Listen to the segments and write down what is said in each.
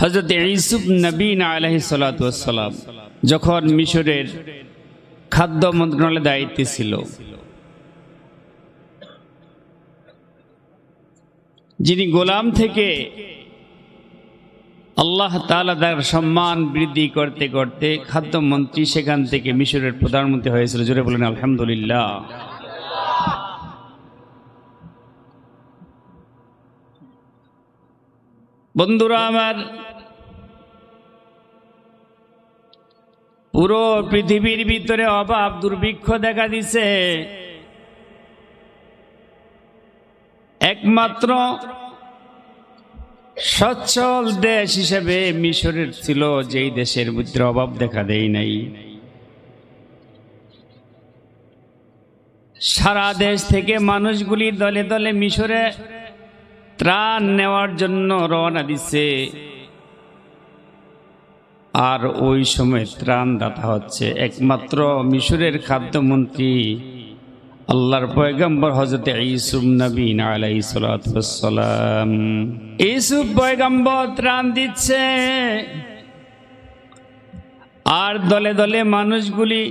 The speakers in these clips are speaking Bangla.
হজরত ইসুফ নবীন আলহি সালাম যখন মিশরের খাদ্য মন্ত্রণালয়ের দায়িত্বে ছিল। যিনি গোলাম থেকে আল্লাহ তালা তার সম্মান বৃদ্ধি করতে করতে খাদ্যমন্ত্রী সেখান থেকে মিশরের প্রধানমন্ত্রী হয়েছিল। জোরে বলেন, আলহামদুলিল্লাহ। বন্ধুরা আমার পুরো পৃথিবীর ভিতরে অভাব, দুর্ভিক্ষ দেখা দিছে। একমাত্র সচ্ছল দেশ হিসেবে মিশরের ছিল, যেই দেশের মধ্যে অভাব দেখা দেয় নাই। সারা দেশ থেকে মানুষগুলি দলে দলে মিশরে ত্রাণ নেওয়ার জন্য রওনা দিছে। আর ওই সময় ত্রাণ দাতা হচ্ছে একমাত্র মিশরের খাদ্যমন্ত্রী। আল্লাহর পয়গম্বর হজরত ইসুফ নবীন আলাই সালাম। ইসুফ পয়গম্বর ত্রাণ দিচ্ছে। আর দলে দলে মানুষগুলি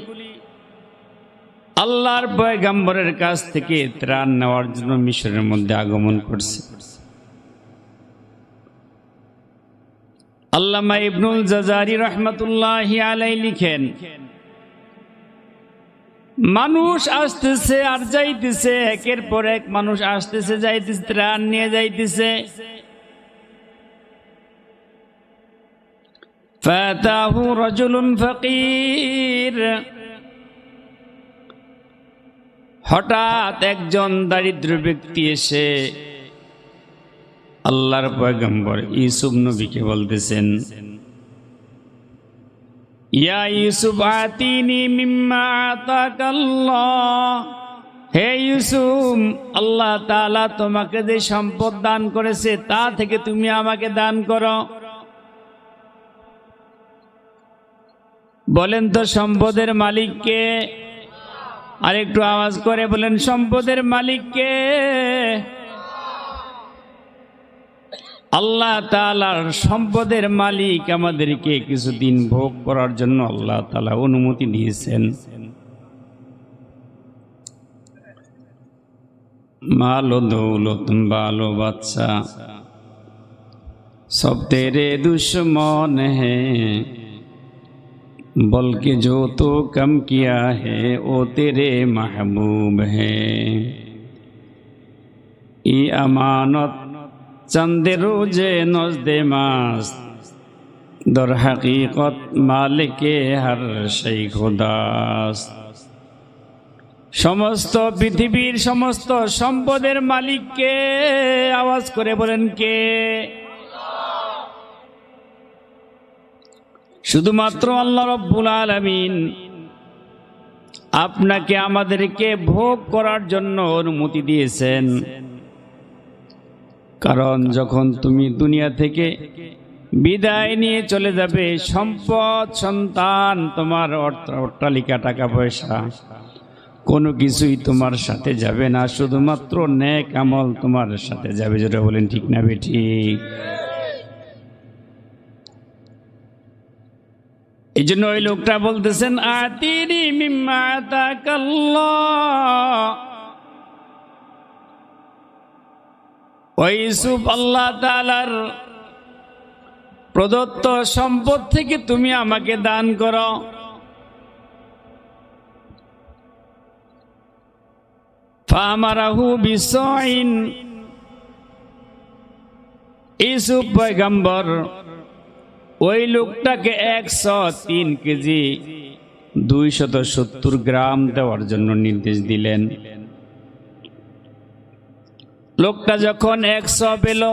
আল্লাহর পয়গম্বরের কাছ থেকে ত্রাণ নেওয়ার জন্য মিশরের মধ্যে আগমন করছে। আল্লামা ইবনুল জাজারি রহমতুল্লাহ আলাই লিখেন, মানুষ আসতেছে আর যাইতেছে, একের পর এক মানুষ আসতেছে, যাইতেছে, ত্রাণ নিয়ে যাইতেছে। হঠাৎ একজন দারিদ্র ব্যক্তি এসে আল্লাহর পয়গম্বর ইসুফ নবীকে বলতেছেন, ইয়া ইউসুফ আতিনি মিম্মা আতাকাল্লাহ। হে ইউসুফ, আল্লাহ তাআলা তোমাকে যে সম্পদ দান করেছে তা থেকে তুমি আমাকে দান করো। বলেন তো সম্পদের মালিককে আর একটু আওয়াজ করে বলেন, সম্পদের মালিককে আল্লাহ তালার সম্পদের মালিক আমাদেরকে কিছুদিন ভোগ করার জন্য আল্লাহ তালা অনুমতি দিয়েছেন। মাল ও দৌলত, বাল বাচ্চা, সব তেরে দুশ্মন হে। বলকে জো তো কম কিয়া হে, ও তেরে মাহবুব হে। ই আমানত চন্দে রোজে নজদে মাস, দর হাকিকত মালিকে হর সেই খোদাস। সমস্ত পৃথিবীর সমস্ত সম্পদের মালিককে আওয়াজ করে বলেন কে? শুধুমাত্র আল্লাহ রব্বুল আলমিন। আপনাকে আমাদেরকে ভোগ করার জন্য অনুমতি দিয়েছেন। কারণ যখন তুমি দুনিয়া থেকে বিদায় নিয়ে চলে যাবে সম্পদ সন্তান তোমার অট্টালিকা টাকা পয়সা কোনো কিছুই তোমার সাথে যাবে না শুধুমাত্র নেক আমল তোমার সাথে যাবে যেটা বলেন ঠিক না বেঠিক? এই জন্য ওই লোকটা বলতেছেন আতিনি মিম্মা তাকাল্লাহ ওই ইউসুফ আল্লাহ তাআলার প্রদত্ত সম্পদ থেকে তুমি আমাকে দান করো। ফামারাহু বিসইন। ইউসুফ পয়গম্বর, ওই লোকটাকে একশো তিন কেজি দুইশত সত্তর গ্রাম দেওয়ার জন্য নির্দেশ দিলেন। লোকটা যখন একশো পেল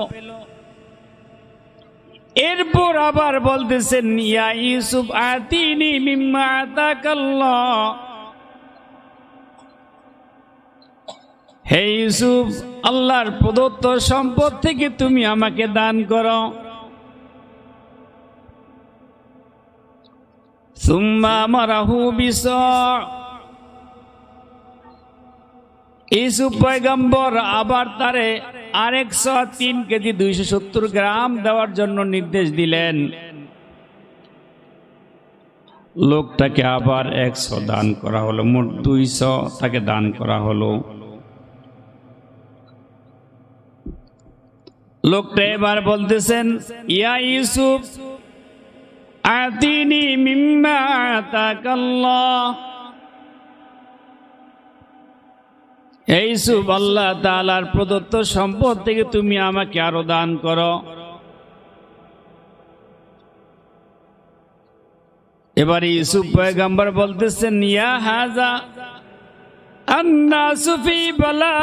এরপর আবার বলতেছেন ইয়া ইউসুফ, আতিনি হে ইউসুফ, আল্লাহর প্রদত্ত সম্পদ থেকে তুমি আমাকে দান করো। সুম্মা মারাহু বিষ ইসুফ পয়গম্বর আবার তারে আরেকশো তিন কেজি দুইশো সত্তর গ্রাম দেওয়ার জন্য নির্দেশ দিলেন। লোকটাকে আবার একশো দান করা হলো, মোট দুইশো তাকে দান করা হলো। লোকটা এবার বলতেছেন, ইয়া ইউসুফ, আতিনি মিম্মা আতাকাল্লাহ। এই আল্লাহ তাআলার প্রদত্ত সম্পদ থেকে তুমি আমাকে আরও দান করো। এবার ইউসুফ পয়গাম্বর হাজা আন্না সুফি বলা।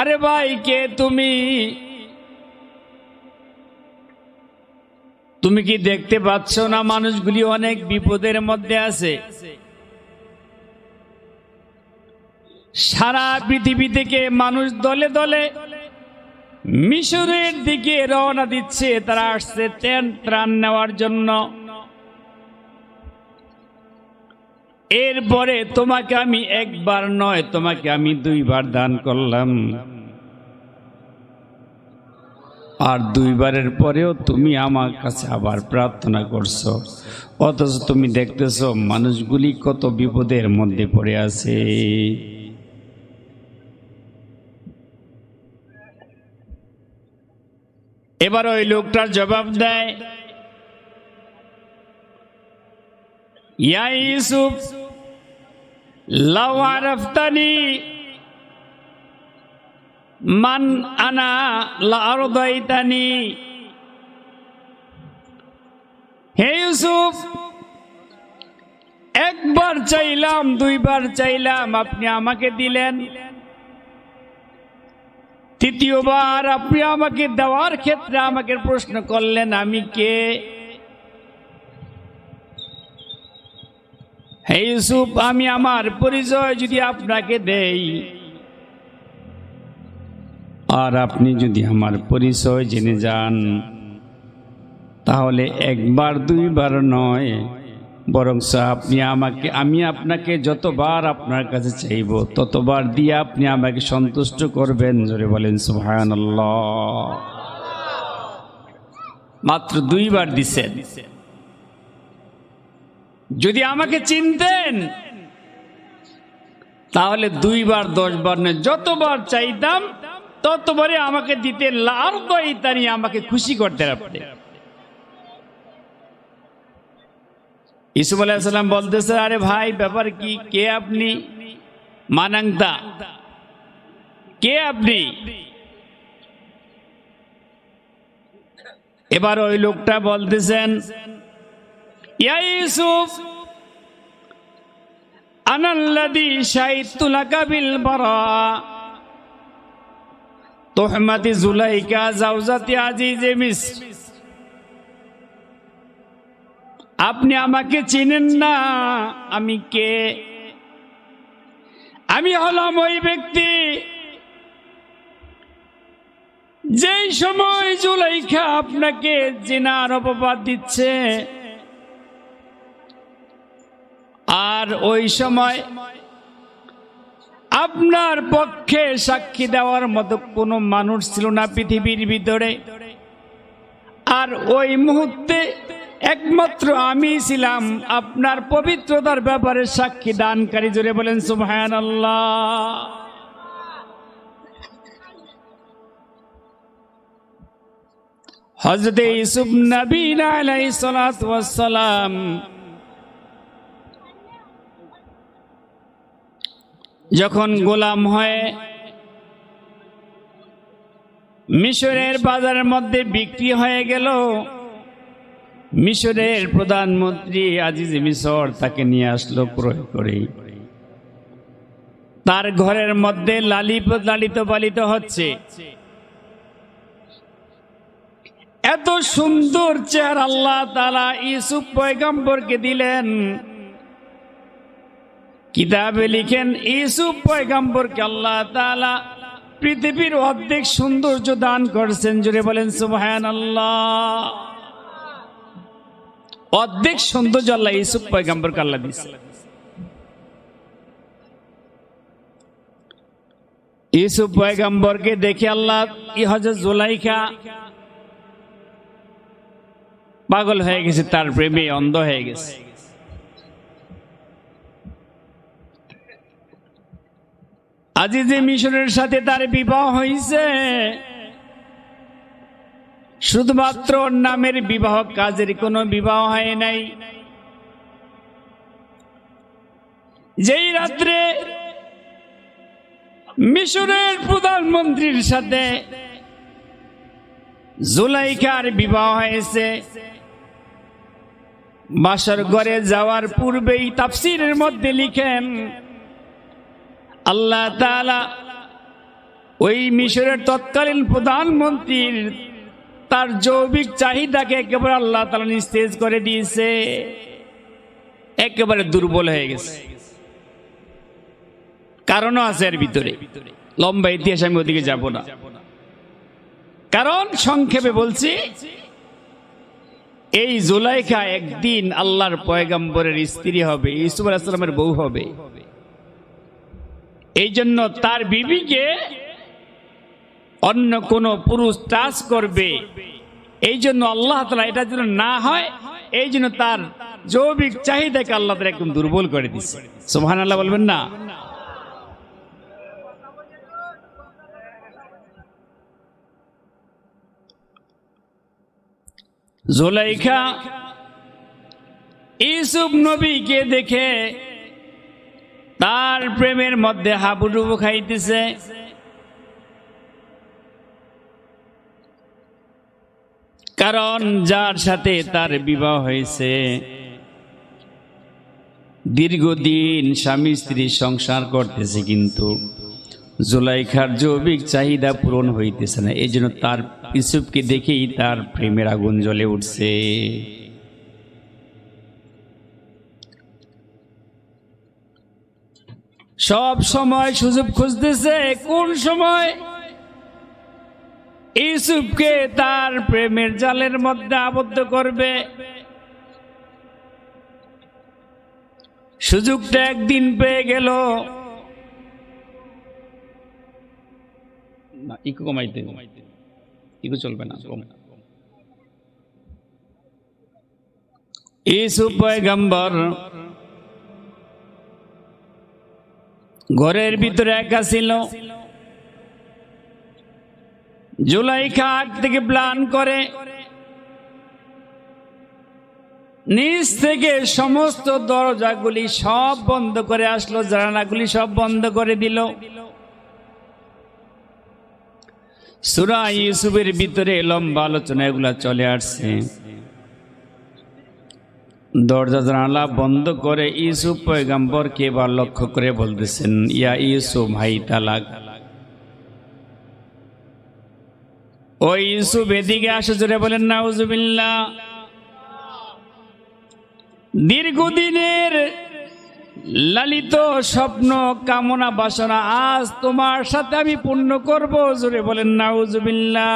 আরে ভাই, কে তুমি? তুমি কি দেখতে পাচ্ছ না মানুষগুলি অনেক বিপদের মধ্যে আছে? সারা পৃথিবী থেকে মানুষ দলে দলে মিশরের দিকে রওনা দিচ্ছে। তারা আসছে ত্রাণ ত্রাণ নেওয়ার জন্য। এরপরে তোমাকে আমি একবার নয়, তোমাকে আমি দুইবার দান করলাম। আর দুইবারের পরেও তুমি আমার কাছে আবার প্রার্থনা করছ। অথচ তুমি দেখতেছো মানুষগুলি কত বিপদের মধ্যে পড়ে আছে। এবার ওই লোকটার জবাব দেয়, ইয়া লাউ আরফতানি মান আনা লারদাইতানি হে ইউসুফ, একবার চাইলাম, দুইবার চাইলাম, আপনি আমাকে দিলেন। তৃতীয়বার আপনি আমাকে দেওয়ার ক্ষেত্রে আমাকে প্রশ্ন করলেন, আমি কে? হে ইউসুফ, আমি আমার পরিচয় যদি আপনাকে দেই, আর আপনি যদি আমার পরিচয় জেনে যান, তাহলে একবার, দুইবার নয় বরং আপনি আমাকে, আমি আপনাকে যতবার আপনার কাছে চাইব, ততবার দিয়ে আপনি আমাকে সন্তুষ্ট করবেন। জোরে বলেন সুহায়ন মাত্র দুইবার দিছেন। যদি আমাকে চিনতেন, তাহলে দুইবার, দশবার নয়, যতবার চাইতাম ততবারে আমাকে দিতে লাভ ইত্যাদি আমাকে খুশি করতে আপনি। ইসুফ আলাইসাল্লাম বলতেছে, আরে ভাই, ব্যাপার কি? কে আপনি? মানাংদা। কে আপনি? এবার ওই লোকটা বলতেছেন, ইয়া ইউসুফ আনাল্লাদি বারা। তুহমাতি জুলাইকা জাওজাতি আজিজে আপনি আমাকে চিনেন না, আমি কে? আমি হলাম ওই ব্যক্তি যেই সময় জুলাইখা আপনাকে জেনার অপবাদ দিচ্ছে। আর ওই সময় আপনার পক্ষে সাক্ষী দেওয়ার মতো কোনো মানুষ ছিল না পৃথিবীর ভিতরে। আর ওই মুহূর্তে একমাত্র আমি ছিলাম আপনার পবিত্রতার ব্যাপারে সাক্ষী দানকারী জুড়ে বলেন সুভায়ন হজরত ইসুফ নবীন সালাম যখন গোলাম হয়ে মিশরের বাজারের মধ্যে বিক্রি হয়ে গেল মিশরের প্রধানমন্ত্রী আজিজ মিশর তাকে নিয়ে আসলো ক্রয় করে। তার ঘরের মধ্যে লালিত লালিত পালিত হচ্ছে। এত সুন্দর চেয়ার আল্লাহ তালা ইসুফ পয়গম্বরকে দিলেন। কিতাবে লিখেন ইসুফ পয়গম্বরকে আল্লাহ তালা পৃথিবীর অর্ধেক সৌন্দর্য দান করছেন। জুড়ে বলেন সুবহান আল্লাহ অর্ধেক সৌন্দর্য আল্লাহ ইসুফ পয়গাম্বরকে আল্লাহ দিছে ইসুফ পয়গাম্বরকে দেখে আল্লাহ ই হজরত জুলাইখা পাগল হয়ে গেছে, তার প্রেমে অন্ধ হয়ে গেছে। আজি যে মিশরের সাথে তার বিবাহ হয়েছে শুধুমাত্র ওর নামের বিবাহ কাজের কোনো বিবাহ হয় নাই। যেই রাত্রে মিশরের প্রধানমন্ত্রীর সাথে জুলাইকার বিবাহ হয়েছে, বাসর ঘরে যাওয়ার পূর্বেই তাফসিরের মধ্যে লিখেন, আল্লাহ তাআলা ওই মিশরের তৎকালীন প্রধানমন্ত্রীর তার জৈবিক চাহিদাকে একেবারে আল্লাহ তালা নিস্তেজ করে দিয়েছে। একেবারে দুর্বল হয়ে গেছে। কারণও আছে এর ভিতরে। লম্বা ইতিহাস আমি ওদিকে যাব না। কারণ সংক্ষেপে বলছি, এই জুলাইখা একদিন আল্লাহর পয়গাম্বরের স্ত্রী হবে ইসুফ আলাহিসামের বউ হবে। এই জন্য তার বিবিকে অন্য কোন পুরুষ টাচ করবে। এই জন্য আল্লাহ তালা এটা যেন না হয়, এই জন্য তার জৈবিক চাহিদাকে আল্লাহ তালা একদম দুর্বল করে দিচ্ছে সোহান আল্লাহ বলবেন না? জোলাইখা ইসুফ নবীকে দেখে তার প্রেমের মধ্যে হাবুডুবু খাইতেছে। কারণ যার সাথে তার বিবাহ হয়েছে, দীর্ঘদিন স্বামী স্ত্রী সংসার করতেছে কিন্তু জুলাইখার জৈবিক চাহিদা পূরণ হইতেছে না। এই জন্য তার ইসুফকে দেখেই তার প্রেমের আগুন জ্বলে উঠছে। সব সময় সুযোগ খুঁজতেছে, কোন সময়? ইসুফকে তার প্রেমের জালের মধ্যে আবদ্ধ করবে। সুযোগটা একদিন পেয়ে গেল। ইকো কমাইতে ইকো চলবে না ইসুফ পয়গম্বর ঘরের ভিতরে একা ছিল। জুলাইখা আগ থেকে প্ল্যান করে। নিচ থেকে সমস্ত দরজাগুলি সব বন্ধ করে আসলো, জানালাগুলি সব বন্ধ করে দিল। সুরা ইউসুফের ভিতরে লম্বা আলোচনা, এগুলা চলে আসছে। দরজা, জানালা বন্ধ করে ইউসুফ পয়গাম্বরকে এবার লক্ষ্য করে বলতেছেন, ইয়া ইউসুফ ভাই তালাক ও ইউসুফ এদিকে আসে, জোরে বলেন, নাউজুবিল্লাহ। দীর্ঘদিনের লালিত স্বপ্ন, কামনা, বাসনা, আজ তোমার সাথে আমি পূর্ণ করব, জোরে বলেন, নাউজুবিল্লাহ।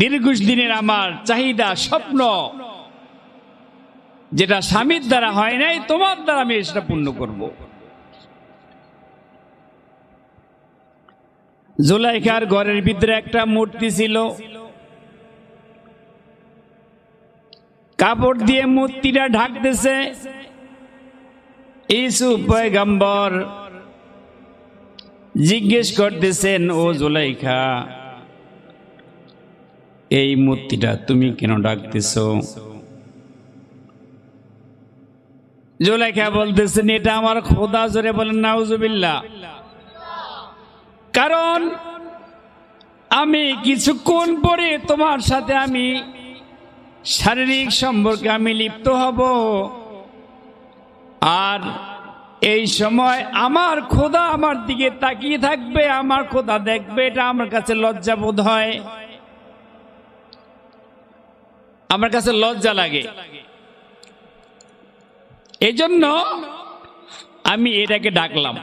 দীর্ঘ দিনের আমার চাহিদা, স্বপ্ন, যেটা স্বামীর দ্বারা হয় নাই, তোমার দ্বারা আমি সেটা পূর্ণ করব। জুলাইখার ঘরের ভিতরে একটা মূর্তি ছিল। কাপড় দিয়ে মূর্তিটা ঢাকতেছে। ইসুফ পয়গম্বর জিজ্ঞেস করতেছেন, ও জুলাইখা, এই মূর্তিটা তুমি কেন ডাকতেছ জোলাইখা বলতেছেন, এটা আমার খোদা জোরে বলেন, নাউজুবিল্লাহ। কারণ আমি কিছুক্ষণ পরে তোমার সাথে আমি শারীরিক সম্পর্কে আমি লিপ্ত হব। আর এই সময় আমার খোদা আমার দিকে তাকিয়ে থাকবে, আমার খোদা দেখবে, এটা আমার কাছে লজ্জা বোধ হয়। আমার কাছে লজ্জা লাগে। এই জন্য আমি এটাকে ডাকলাম।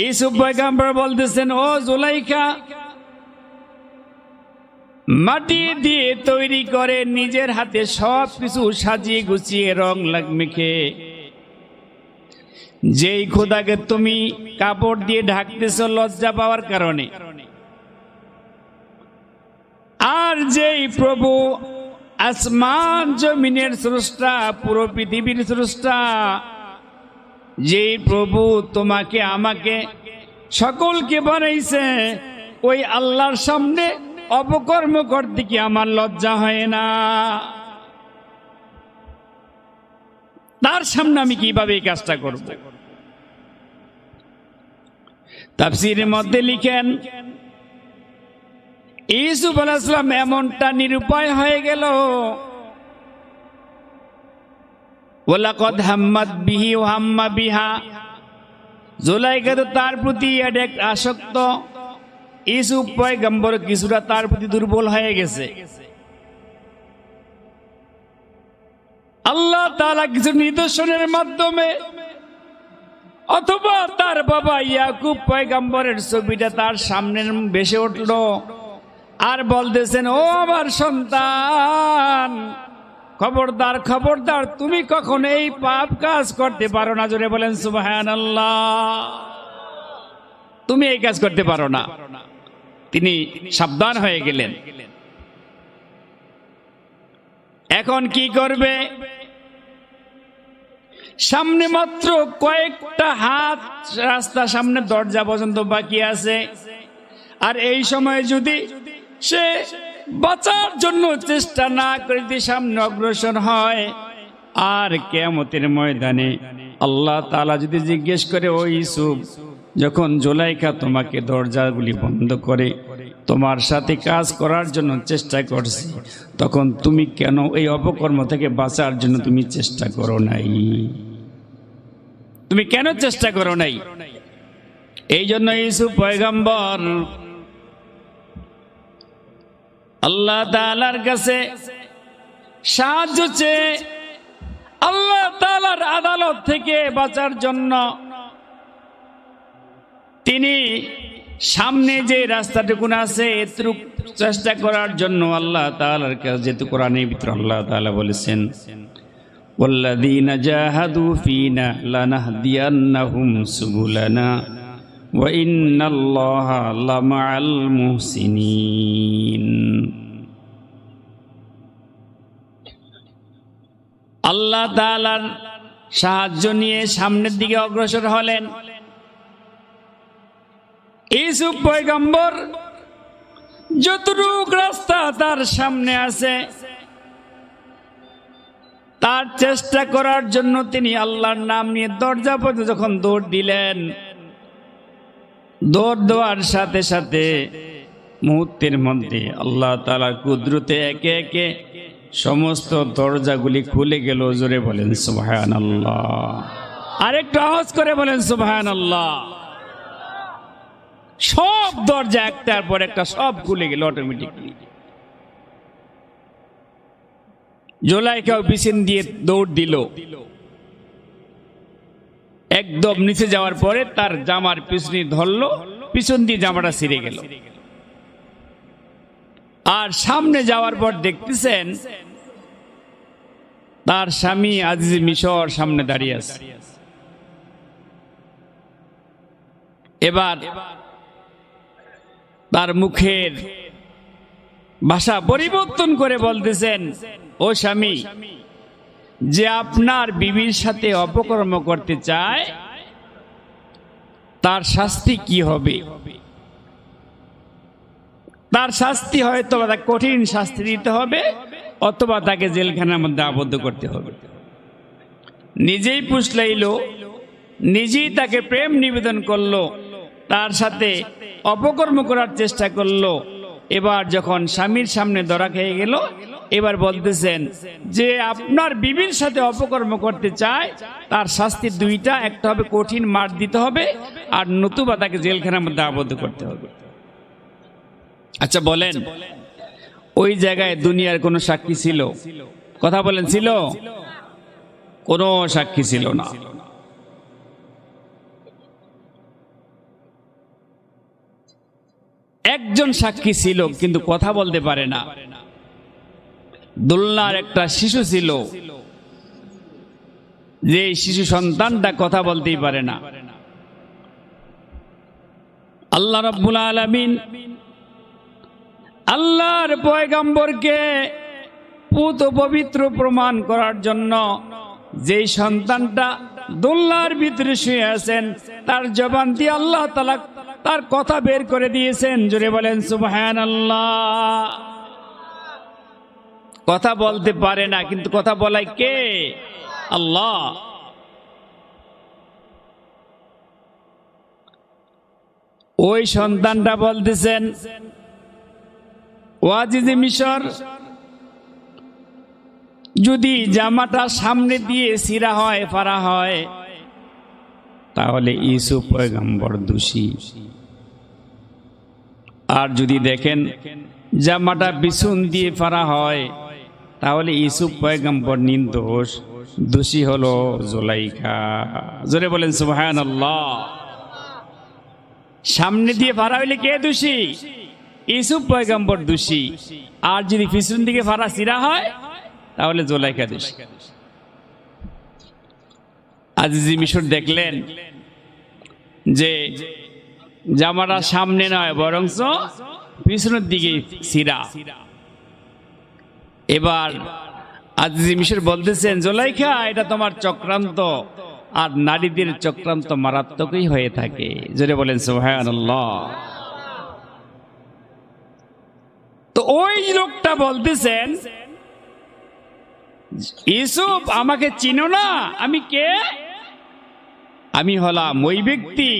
এই সুব্বাইকাম্বর বলতেছেন, ও জোলাইকা, মাটি দিয়ে তৈরি করে, নিজের হাতে সব কিছু সাজিয়ে গুছিয়ে রং লাগ মেখে যেই খোদাকে তুমি কাপড় দিয়ে ঢাকতেছ লজ্জা পাওয়ার কারণে। আর যেই প্রভু আসমান জমিনের স্রষ্টা, পুরো পৃথিবীর স্রষ্টা যেই প্রভু তোমাকে আমাকে সকলকে বানাইছে, ওই আল্লাহর সামনে অপকর্ম করতে কি আমার লজ্জা হয় না? তার সামনে আমি কীভাবে এই কাজটা করব? তাফসিরের মধ্যে লিখেন ইসুফ আলাইসলাম এমনটা নিরুপায় হয়ে গেল ওলাকদ হাম্মাদ বিহি ও হাম্মা বিহা। জোলাইকা তো তার প্রতি এক আসক্ত। ইসুফ পয়গম্বর কিছুটা তার প্রতি দুর্বল হয়ে গেছে। আল্লাহ তাআলা কিছু নিদর্শনের মাধ্যমে অথবা তার বাবা ইয়াকুব পয়গম্বরের ছবিটা তার সামনে বেসে উঠল আর বলতেছেন, ও আমার সন্তান খবরদার খবরদার, তুমি কখন এই পাপ কাজ করতে পারো না? জোরে বলেন সুবাহান তুমি এই কাজ করতে পারো না। তিনি সাবধান হয়ে গেলেন। এখন কি করবে? সামনে মাত্র কয়েকটা হাত রাস্তা, সামনে দরজা পর্যন্ত বাকি আছে। আর এই সময় যদি সে বাঁচার জন্য চেষ্টা না করে সামনে অগ্রসর হয়, আর কেমতের ময়দানে আল্লাহ তালা যদি জিজ্ঞেস করে ওই ইসুফ যখন জোলাইকা তোমাকে দরজাগুলি বন্ধ করে, তোমার সাথে কাজ করার জন্য চেষ্টা করছি, তখন তুমি কেন এই অপকর্ম থেকে বাঁচার জন্য তুমি চেষ্টা করো নাই? তুমি কেন চেষ্টা করো নাই? এই জন্য ইসুফ পয়গম্বর আল্লাহ তালার কাছে সাহায্য চেয়ে আল্লাহ তালার আদালত থেকে বাঁচার জন্য তিনি সামনে যে রাস্তাটুকুন আছে এতটুকু চেষ্টা করার জন্য আল্লাহ তালার কাছে যেহেতু কোরআনের ভিতরে আল্লাহ তালা বলেছেন والذين جاهدوا فينا لنهدينهم سبلنا وإن الله لمع المحسنين আল্লাহ তাআলার সাহায্য নিয়ে সামনের দিকে অগ্রসর হলেন ইসুফ পয়গম্বর যতটুক রাস্তা তার সামনে আছে তার চেষ্টা করার জন্য তিনি আল্লাহর নাম নিয়ে দরজা পর্যন্ত যখন দৌড় দিলেন দৌড় দেওয়ার সাথে সাথে মুহূর্তের মধ্যে আল্লাহ তালা কুদরতে একে একে সমস্ত দরজাগুলি খুলে গেল, জোরে বলেন সুবাহান আল্লাহ আরেকটু আওয়াজ করে বলেন সুবাহান আল্লাহ সব দরজা একটার পর একটা সব খুলে গেল অটোমেটিকলি জোলাইকাও পিছন দিয়ে দৌড় দিল। একদম নিচে যাওয়ার পরে তার জামার পিছনে ধরলো, পিছন দিয়ে জামাটা ছিঁড়ে গেল। আর সামনে যাওয়ার পর দেখতেছেন তার স্বামী আজিজ মিশর সামনে দাঁড়িয়ে আছে। এবার তার মুখের ভাষা পরিবর্তন করে বলতেছেন, ও স্বামী যে আপনার বিবির সাথে অপকর্ম করতে চায়, তার শাস্তি কি হবে? তার শাস্তি হয়তো তাকে কঠিন শাস্তি দিতে হবে, অথবা তাকে জেলখানার মধ্যে আবদ্ধ করতে হবে। নিজেই পুষলাইল, নিজেই তাকে প্রেম নিবেদন করল, তার সাথে অপকর্ম করার চেষ্টা করল, এবার যখন স্বামীর সামনে ধরা খেয়ে গেল এবার বলতেছেন যে আপনার বিবির সাথে অপকর্ম করতে চায়, তার শাস্তি দুইটা, একটা হবে কঠিন, মার দিতে হবে, আর নতুবা তাকে জেলখানার মধ্যে আবদ্ধ করতে হবে। আচ্ছা বলেন, ওই জায়গায় দুনিয়ার কোনো সাক্ষী ছিল? কথা বলেন, ছিল? কোনো সাক্ষী ছিল না। একজন সাক্ষী ছিল, কিন্তু কথা বলতে পারে না। দোলনার একটা শিশু ছিল। যে শিশু সন্তানটা কথা বলতেই পারে না। আল্লাহ রব্বুল আলমিন আল্লাহর পয়গাম্বরকে পুত পবিত্র প্রমাণ করার জন্য যেই সন্তানটা দোল্লার ভিতরে শুয়ে আছেন, তার জবান দিয়ে আল্লাহ তালা তার কথা বের করে দিয়েছেন। জুড়ে বলেন সুবহান আল্লাহ কথা বলতে পারে না, কিন্তু কথা বলায় কে? আল্লাহ। ওই সন্তানটা বলতেছেন, ওয়াজিজে মিশর, যদি জামাটা সামনে দিয়ে সিরা হয়, ফারা হয়, তাহলে ইসু পয়গম্বর দোষী। আর যদি দেখেন জামাটা বিছুন দিয়ে ফারা হয় তাহলে ইসুফ পয়গম্বর নির্দোষ, দোষী হলো জোলাইখা জোরে বলেন সুবহান সামনে দিয়ে ফারা হইলে কে দোষী? ইসুফ পয়গম্বর দোষী। আর যদি পিছন দিকে ফারা সিরা হয়, তাহলে জোলাইখা দোষী। আজিজি মিশর দেখলেন যে জামাটা সামনে নয় বরংস পিছনের দিকে সিরা। এবার আজিজি মিশর বলতেছেন, জোলাইখা, এটা তোমার চক্রান্ত। আর নারীদের চক্রান্ত মারাত্মকই হয়ে থাকে। জোরে বলেন সোহায়ন তো ওই লোকটা বলতেছেন ইসুফ আমাকে চিনো না? আমি কে? আমি হলাম ওই ব্যক্তি।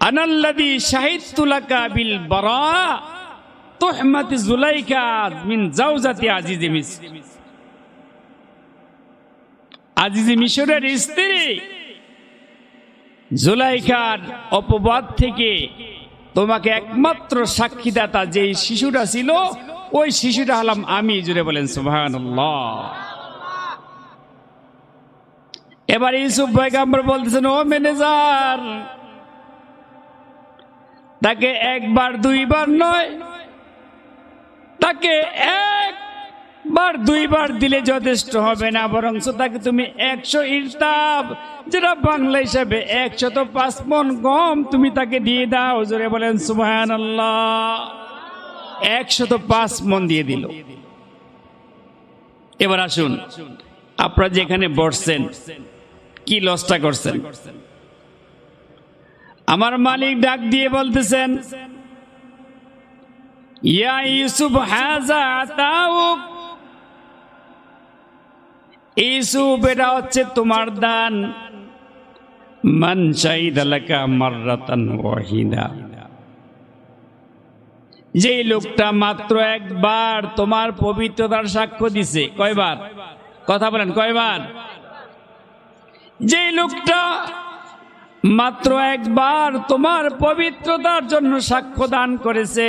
আনাল্লাদি শাহিদুলাকা বিল বরা তোহমাতি জুলাইকা মিন জাউজাতি মিশরের স্ত্রী জুলাইখার অপবাদ থেকে তোমাকে একমাত্র সাক্ষীদাতা যে শিশুটা ছিল, ওই শিশুটা হলাম আমি জুড়ে বলেন সুবহানাল্লাহ। এবার ইউসুফ পয়গাম্বর বলতেছেন, ও ম্যানেজার, তাকে একবার, দুইবার নয় তাকে একবার, দুইবার দিলে যথেষ্ট হবে না বরং তাকে তুমি একশো ইরতাব, যেটা বাংলা হিসাবে একশত পাঁচ মন গম তুমি তাকে দিয়ে দাও, জোরে বলেন সুবহান আল্লাহ একশত পাঁচ মন দিয়ে দিল। এবার আসুন, আপনারা যেখানে বসছেন, কি লসটা করছেন? আমার মালিক ডাক দিয়ে বলতেছেন ইয়া হাজা তাউক ইউসুফ, এটা হচ্ছে তোমার দান। মান লোকটা মাত্র একবার তোমার পবিত্রতার সাক্ষ্য দিছে, কয়বার? কথা বলেন, কয়বার? যে লোকটা মাত্র একবার তোমার পবিত্রতার জন্য সাক্ষ্য দান করেছে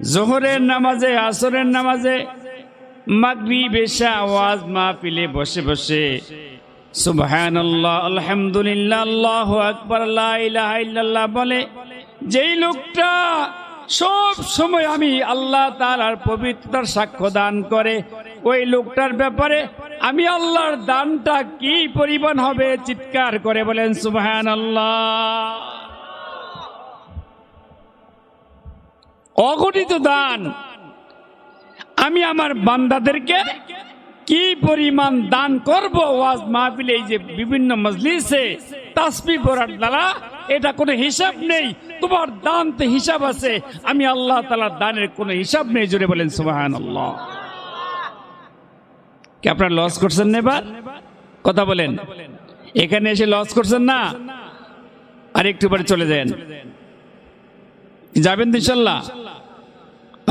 জোহরের নামাজে, আসরের নামাজে মাগরিব, এশা, ওয়াজ, মাহফিলে বসে বসে। সুবহানাল্লাহ, আলহামদুলিল্লাহ, আল্লাহু আকবার, লা বলে, যেই লোকটা সব সময় আমি আল্লাহ তাআলার পবিত্রতার সাক্ষ্য দান করে, ওই লোকটার ব্যাপারে আমি আল্লাহর দানটা কি পরিমাণ হবে? চিৎকার করে বলেন, সুবহানাল্লাহ। অগণিত দান। আমি আমার বান্দাদেরকে কি পরিমাণ দান করব? ওয়াজ মাহফিলে এই যে বিভিন্ন মজলিসে তাসবি পড়ার দ্বারা এটা কোনো হিসাব নেই। তোমার দান তো হিসাব আছে। আমি আল্লাহ তালার দানের কোনো হিসাব নেই। জুড়ে বলেন সুবাহান আল্লাহ কি আপনার লস করছেন এবার? কথা বলেন। এখানে এসে লস করছেন না? আর একটু পরে চলে যান। যাবেন ইনশাল্লাহ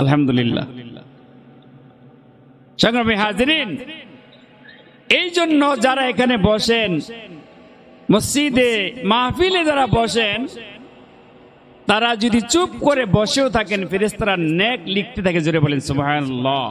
আলহামদুলিল্লাহ। সংগ্রামী হাজরিন এই জন্য যারা এখানে বসেন, মসজিদে মাহফিলে যারা বসেন, তারা যদি চুপ করে বসেও থাকেন ফেরেস্তারা নেক লিখতে থাকে, জোরে বলেন, সুবহানাল্লাহ।